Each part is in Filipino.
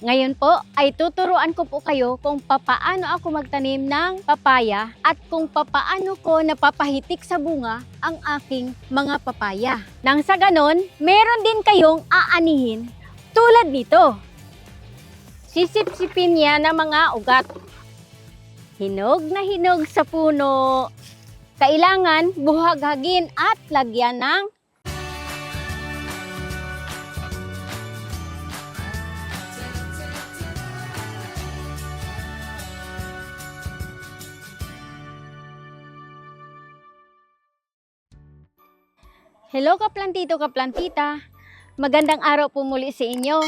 Ngayon po ay tuturuan ko po kayo kung papaano ako magtanim ng papaya at kung papaano ko napapahitik sa bunga ang aking mga papaya. Nang sa ganon, meron din kayong aanihin tulad nito. Sisip-sipin niya ng mga ugat. Hinog na hinog sa puno. Kailangan buhaghagin at lagyan ng Hello kaplantito kaplantita. Magandang araw po muli sa inyo.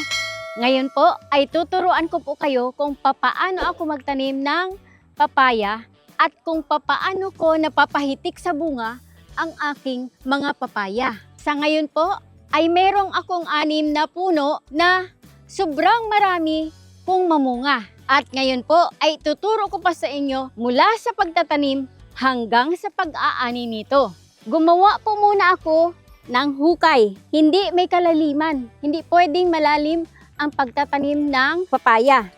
Ngayon po ay tuturuan ko po kayo kung papaano ako magtanim ng papaya at kung papaano ko napapahitik sa bunga ang aking mga papaya. Sa ngayon po ay merong akong anim na puno na sobrang marami kung mamunga. At ngayon po ay tuturo ko pa sa inyo mula sa pagtatanim hanggang sa pag-aani nito. Gumawa po muna ako ng hukay. Hindi may kalaliman. Hindi pwedeng malalim ang pagtatanim ng papaya.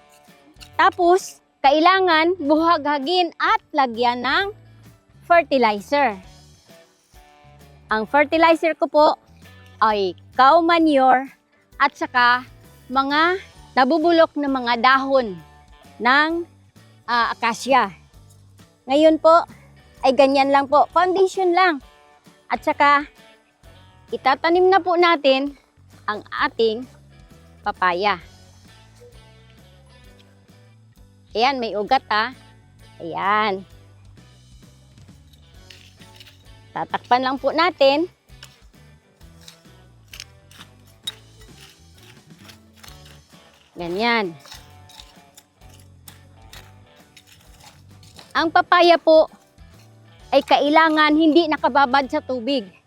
Tapos, kailangan buhaghagin at lagyan ng fertilizer. Ang fertilizer ko po ay cow manure at saka mga nabubulok na mga dahon ng ah, akasya. Ngayon po ay ganyan lang po, foundation lang. At saka itatanim na po natin ang ating papaya. Ayan, may ugat ha. Ayan. Tatakpan lang po natin. Ganyan. Ang papaya po ay kailangan hindi nakababad sa tubig.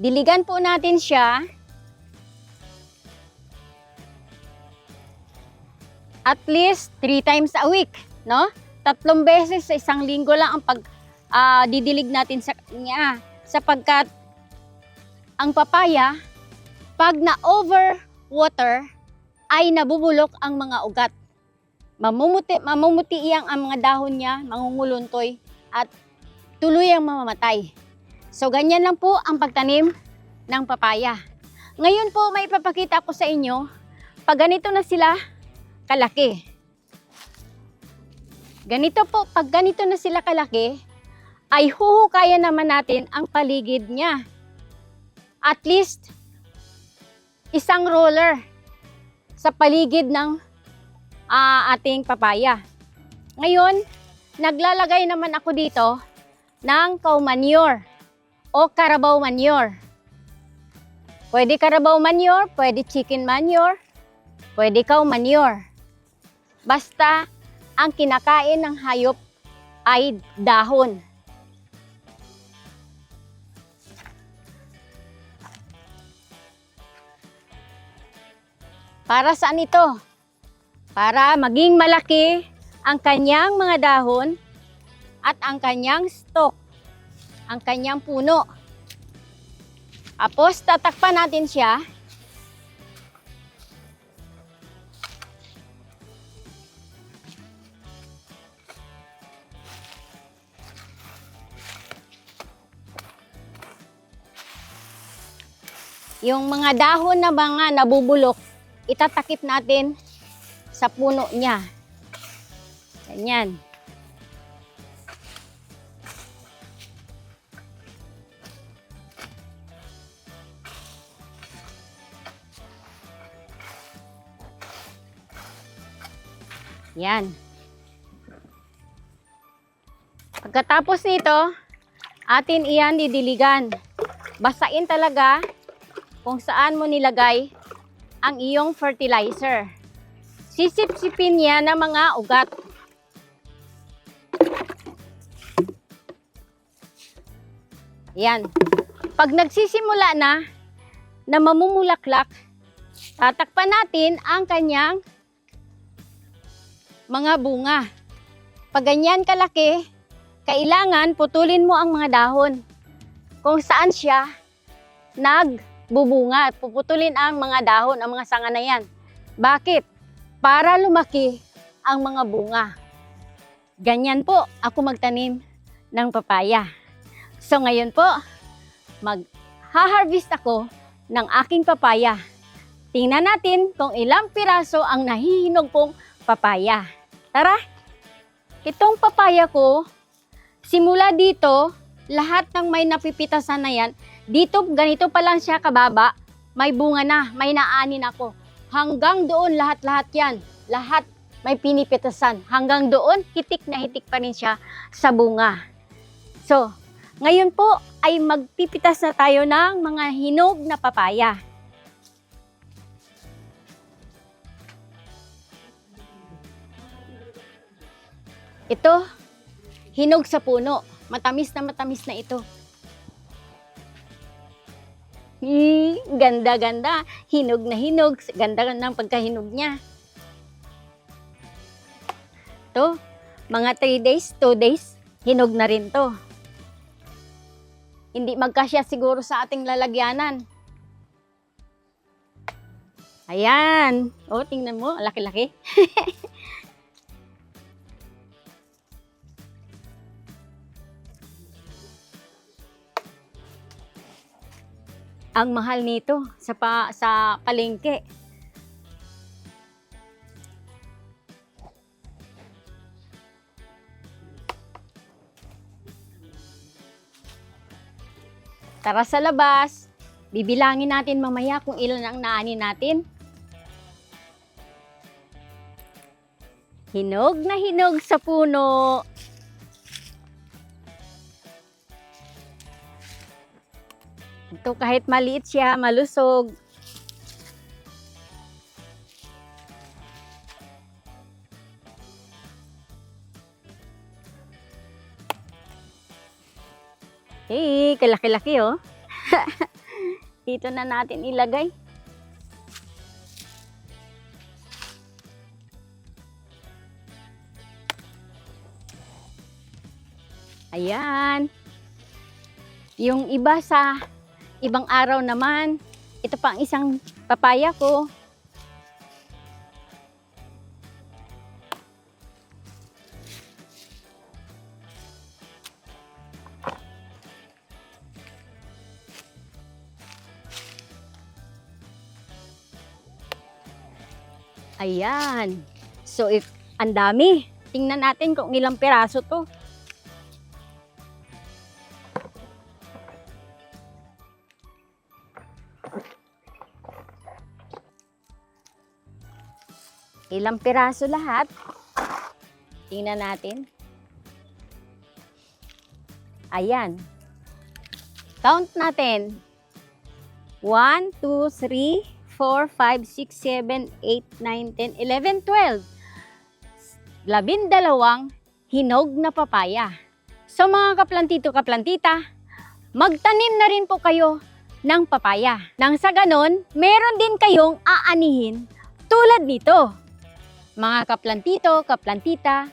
Diligan po natin siya at least three times a week, no? Tatlong beses sa isang linggo lang ang pag ah, didilig natin sa kanya sapagkat ang papaya pag na over water ay nabubulok ang mga ugat. Mamumuti, mamumuti iyang ang mga dahon niya, mangunguluntoy at tuluyang mamamatay. So ganyan lang po ang pagtanim ng papaya. Ngayon po may ipapakita ko sa inyo pag ganito na sila kalaki. Ganito po, pag ganito na sila kalaki, ay huhukayan naman natin ang paligid niya. At least, isang roller sa paligid ng ah, ating papaya. Ngayon, naglalagay naman ako dito ng cow manure o carabao manure. Pwede carabao manure, pwede chicken manure, pwede cow manure. Basta ang kinakain ng hayop ay dahon. Para saan ito? Para maging malaki ang kanyang mga dahon at ang kanyang stalk, ang kanyang puno. Tapos tatakpan natin siya Yung mga dahon na mga nabubulok, itatakip natin sa puno niya. Ganyan. Yan. Pagkatapos nito, atin iyan didiligan. Basain talaga kung saan mo nilagay ang iyong fertilizer. Sisip-sipin niya ng mga ugat. Yan. Pag nagsisimula na na mamumulaklak, tatakpan natin ang kanyang mga bunga. Pag ganyan kalaki, kailangan putulin mo ang mga dahon kung saan siya nagbubunga puputulin ang mga dahon, ang mga sanga na yan. Bakit? Para lumaki ang mga bunga. Ganyan po ako magtanim ng papaya. So ngayon po, mag-harvest ako ng aking papaya. Tingnan natin kung ilang piraso ang nahihinog pong papaya. Tara! Itong papaya ko, simula dito, lahat ng may napipitasan na yan, dito ganito pa lang siya kababa, may bunga na, may naanin ako. Hanggang doon lahat-lahat yan, lahat may pinipitasan. Hanggang doon, hitik na hitik pa rin siya sa bunga. So, ngayon po ay magpipitas na tayo ng mga hinog na papaya. Ito, hinog sa puno. Matamis na matamis na ito. Hmm, ganda-ganda. Hinog na hinog. Ganda ng pagkahinog niya. To, mga 3 days, 2 days, hinog na rin to. Hindi magkasya siguro sa ating lalagyanan. Ayan. O, tingnan mo, laki-laki. ang mahal nito sa pa, sa palengke. Tara sa labas. Bibilangin natin mamaya kung ilan ang naani natin. Hinog na hinog sa puno. Ito kahit maliit siya, malusog. Hey, kalaki-laki oh. Dito na natin ilagay. Ayan. Yung iba sa ibang araw naman, ito pa ang isang papaya ko. Ayan. So, if ang dami. Tingnan natin kung ilang piraso to. Ilang piraso lahat. Tingnan natin. Ayan. Count natin. 1, 2, 3, 4, 5, 6, 7, 8, 9, 10, 11, 12. Labindalawang hinog na papaya. So mga kaplantito kaplantita, magtanim na rin po kayo ng papaya. Nang sa ganon, meron din kayong aanihin tulad nito. Mga kaplantito, kaplantita,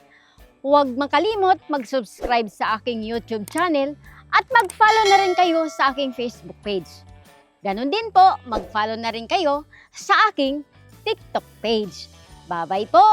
huwag makalimot mag-subscribe sa aking YouTube channel at mag-follow na rin kayo sa aking Facebook page. Ganon din po, mag-follow na rin kayo sa aking TikTok page. Bye-bye po!